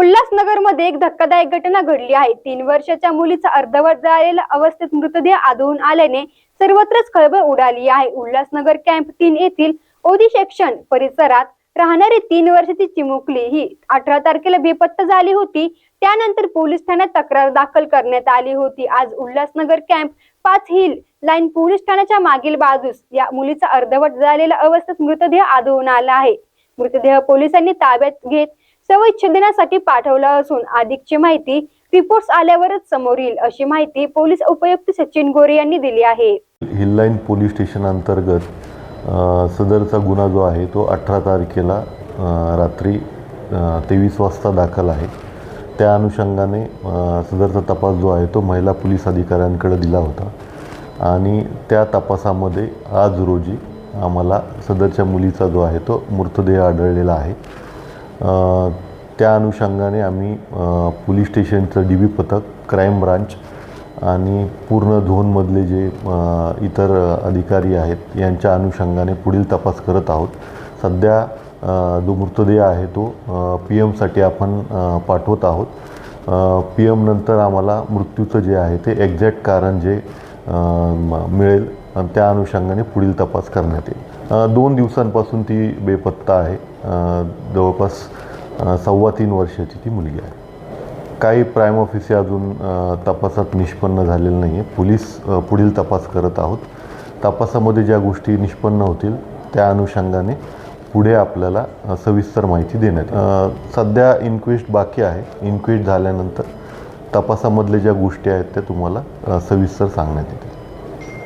उल्हासनगरमध्ये एक धक्कादायक घटना घडली आहे. तीन वर्षाच्या मुलीचा अर्धवट जळालेला अवस्थेत मृतदेह आढळून आल्याने सर्वत्रच खळबळ उडाली आहे. उल्हासनगर कॅम्प तीन येथील ओदी सेक्शन परिसरात राहणारी तीन वर्षाची चिमुकली ही अठरा तारखेला बेपत्ता झाली होती. त्यानंतर पोलीस ठाण्यात तक्रार दाखल करण्यात आली होती. आज उल्हासनगर कॅम्प पाच हिल लाईन पोलीस ठाण्याच्या मागील बाजूस या मुलीचा अर्धवट झालेला अवस्थेत मृतदेह आढळून आला आहे. मृतदेह पोलिसांनी ताब्यात घेत शवविच्छेदनासाठी पाठवला असून अधिकची माहिती रिपोर्ट आल्यावरच समोर येईल अशी माहिती पोलीस उपायुक्त सचिन गोरे यांनी दिली आहे. हिललाईन पोलीस स्टेशन अंतर्गत सदरचा गुन्हा जो आहे तो अठरा तारखेला रात्री तेवीस वाजता दाखल आहे. त्या अनुषंगाने सदरचा तपास जो आहे तो महिला पोलीस अधिकाऱ्यांकडे दिला होता. आणि त्या तपासामध्ये आज रोजी आम्हाला सदरच्या मुलीचा जो आहे तो मृतदेह आढळलेला आहे. त्या अनुषंगाने आम्ही पोलीस स्टेशनचं डी बी पथक क्राईम ब्रांच आणि पूर्ण झोनमधले जे इतर अधिकारी आहेत यांच्या अनुषंगाने पुढील तपास करत आहोत. सध्या जो मृतदेह आहे तो पी एमसाठी आपण पाठवत आहोत. पी एम नंतर आम्हाला मृत्यूचं जे आहे ते एक्झॅक्ट कारण जे मिळेल आणि त्या अनुषंगाने पुढील तपास करण्यात येईल. दोन दिवसांपासून ती बेपत्ता आहे. जवळपास सव्वा तीन वर्षाची ती मुलगी आहे. काही प्राईम ऑफिसे अजून तपासात निष्पन्न झालेलं नाही आहे पोलीस पुढील तपास करत आहोत. तपासामध्ये ज्या गोष्टी निष्पन्न होतील त्या अनुषंगाने पुढे आपल्याला सविस्तर माहिती देण्यात सध्या इन्क्वेस्ट बाकी आहे. इन्क्वेस्ट झाल्यानंतर तपासामधल्या ज्या गोष्टी आहेत त्या तुम्हाला सविस्तर सांगण्यात येतील.